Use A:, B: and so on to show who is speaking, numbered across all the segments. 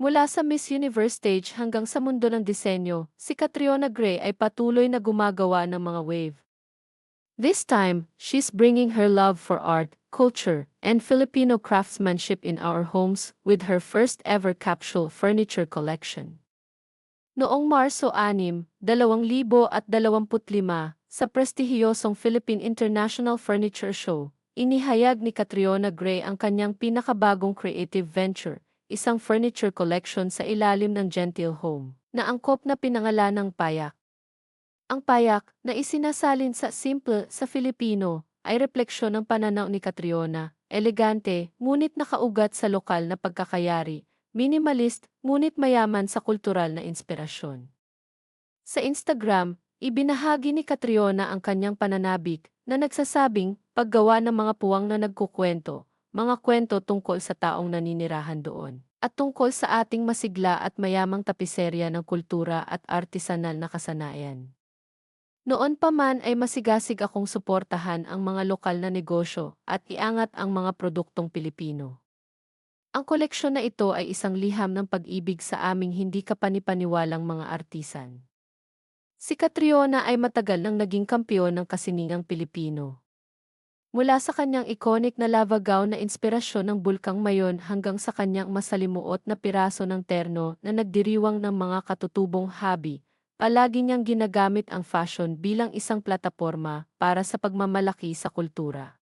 A: Mula sa Miss Universe stage hanggang sa mundo ng disenyo, si Catriona Gray ay patuloy na gumagawa ng mga wave. This time, she's bringing her love for art, culture, and Filipino craftsmanship in our homes with her first ever capsule furniture collection. Noong Marso 6, 2025, sa prestihiyosong Philippine International Furniture Show, inihayag ni Catriona Gray ang kanyang pinakabagong creative venture, isang furniture collection sa ilalim ng Gentile Home, na angkop na pinangalan ng payak. Ang payak, na isinasalin sa simple sa Filipino, ay refleksyon ng pananaw ni Catriona, elegante, ngunit nakaugat sa lokal na pagkakayari, minimalist, ngunit mayaman sa kultural na inspirasyon. Sa Instagram, ibinahagi ni Catriona ang kanyang pananabik na nagsasabing paggawa ng mga puwang na nagkukwento, mga kwento tungkol sa taong naninirahan doon, at tungkol sa ating masigla at mayamang tapiserya ng kultura at artisanal na kasanayan. Noon pa man ay masigasig akong suportahan ang mga lokal na negosyo at iangat ang mga produktong Pilipino. Ang koleksyon na ito ay isang liham ng pag-ibig sa aming hindi kapanipaniwalang mga artisan. Si Catriona ay matagal nang naging kampiyon ng kasiningang Pilipino. Mula sa kanyang iconic na lava gown na inspirasyon ng bulkang mayon hanggang sa kanyang masalimuot na piraso ng terno na nagdiriwang ng mga katutubong hobby, palagi niyang ginagamit ang fashion bilang isang plataporma para sa pagmamalaki sa kultura.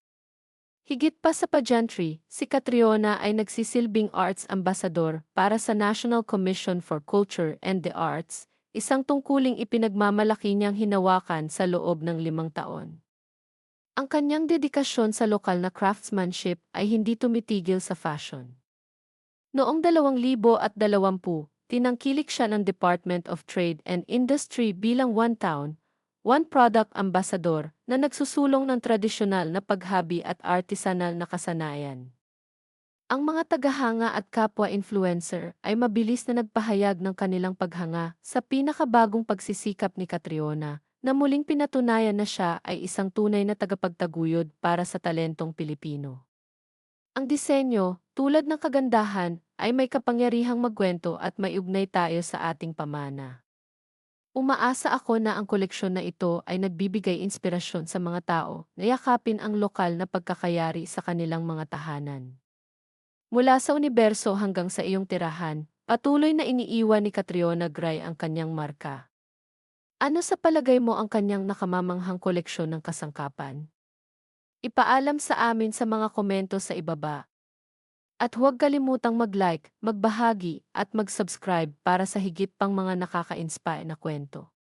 A: Higit pa sa pageantry, si Catriona ay nagsisilbing arts ambassador para sa National Commission for Culture and the Arts, isang tungkuling ipinagmamalaki niyang hinawakan sa loob ng limang taon. Ang kanyang dedikasyon sa lokal na craftsmanship ay hindi tumitigil sa fashion. Noong 2020, tinangkilik siya ng Department of Trade and Industry bilang One Town, One Product Ambassador na nagsusulong ng tradisyonal na paghabi at artisanal na kasanayan. Ang mga tagahanga at kapwa-influencer ay mabilis na nagpahayag ng kanilang paghanga sa pinakabagong pagsisikap ni Catriona na muling pinatunayan na siya ay isang tunay na tagapagtaguyod para sa talentong Pilipino. Ang disenyo, tulad ng kagandahan, ay may kapangyarihang magkwento at maiugnay tayo sa ating pamana. Umaasa ako na ang koleksyon na ito ay nagbibigay inspirasyon sa mga tao na yakapin ang lokal na pagkakayari sa kanilang mga tahanan. Mula sa universo hanggang sa iyong tirahan, patuloy na iniiwan ni Catriona Gray ang kanyang marka. Ano sa palagay mo ang kanyang nakamamanghang koleksyon ng kasangkapan? Ipaalam sa amin sa mga komento sa ibaba. At huwag kalimutang mag-like, magbahagi, at mag-subscribe para sa higit pang mga nakaka-inspire na kwento.